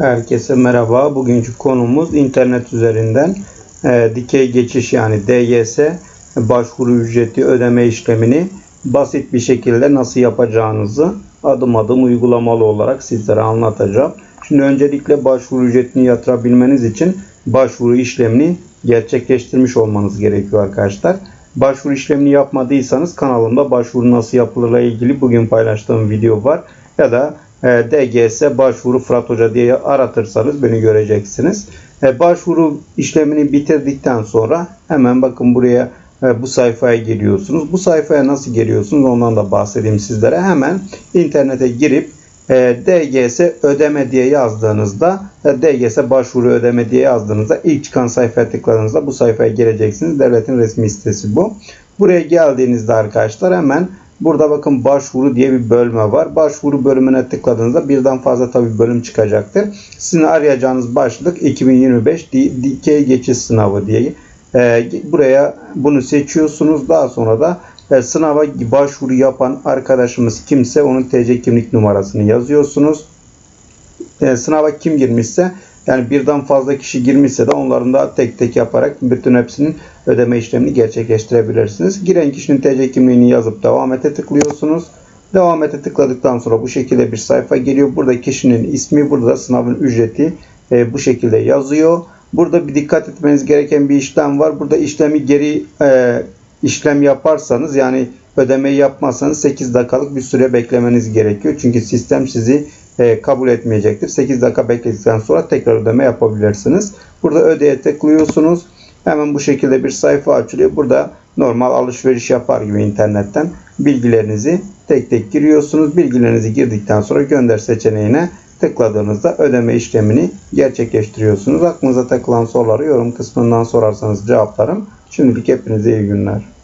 Herkese merhaba. Bugünkü konumuz internet üzerinden e, dikey geçiş yani DGS başvuru ücreti ödeme işlemini basit bir şekilde nasıl yapacağınızı adım adım uygulamalı olarak sizlere anlatacağım. Şimdi öncelikle başvuru ücretini yatırabilmeniz için başvuru işlemini gerçekleştirmiş olmanız gerekiyor arkadaşlar. Başvuru işlemini yapmadıysanız kanalımda başvuru nasıl yapılırla ilgili bugün paylaştığım video var. Ya da DGS başvuru Fırat Hoca diye aratırsanız beni göreceksiniz. E, Başvuru işlemini bitirdikten sonra hemen bakın buraya e, bu sayfaya geliyorsunuz. Bu sayfaya nasıl geliyorsunuz ondan da bahsedeyim sizlere. Hemen internete girip e, DGS ödeme diye yazdığınızda e, DGS başvuru ödeme diye yazdığınızda ilk çıkan sayfaya tıkladığınızda bu sayfaya geleceksiniz. Devletin resmi sitesi bu. Buraya geldiğinizde arkadaşlar hemen burada bakın başvuru diye bir bölme var. Başvuru bölümüne tıkladığınızda birden fazla tabi bölüm çıkacaktır. Sizin arayacağınız başlık 2025 di- dikey geçiş sınavı diye. E, buraya bunu seçiyorsunuz. Daha sonra da e, sınava başvuru yapan arkadaşımız kimse onun TC kimlik numarasını yazıyorsunuz. E, sınava kim girmişse yani birden fazla kişi girmişse de onların da tek tek yaparak bütün hepsinin ödeme işlemini gerçekleştirebilirsiniz. Giren kişinin TC kimliğini yazıp devam ete tıklıyorsunuz. Devam ete tıkladıktan sonra bu şekilde bir sayfa geliyor. Burada kişinin ismi, burada sınavın ücreti e, bu şekilde yazıyor. Burada bir dikkat etmeniz gereken bir işlem var. Burada işlemi geri e, işlem yaparsanız yani ödemeyi yapmazsanız 8 dakikalık bir süre beklemeniz gerekiyor. Çünkü sistem sizi e, kabul etmeyecektir. 8 dakika bekledikten sonra tekrar ödeme yapabilirsiniz. Burada ödeye tıklıyorsunuz. Hemen bu şekilde bir sayfa açılıyor. Burada normal alışveriş yapar gibi internetten bilgilerinizi tek tek giriyorsunuz. Bilgilerinizi girdikten sonra gönder seçeneğine tıkladığınızda ödeme işlemini gerçekleştiriyorsunuz. Aklınıza takılan soruları yorum kısmından sorarsanız cevaplarım. Şimdilik hepinize iyi günler.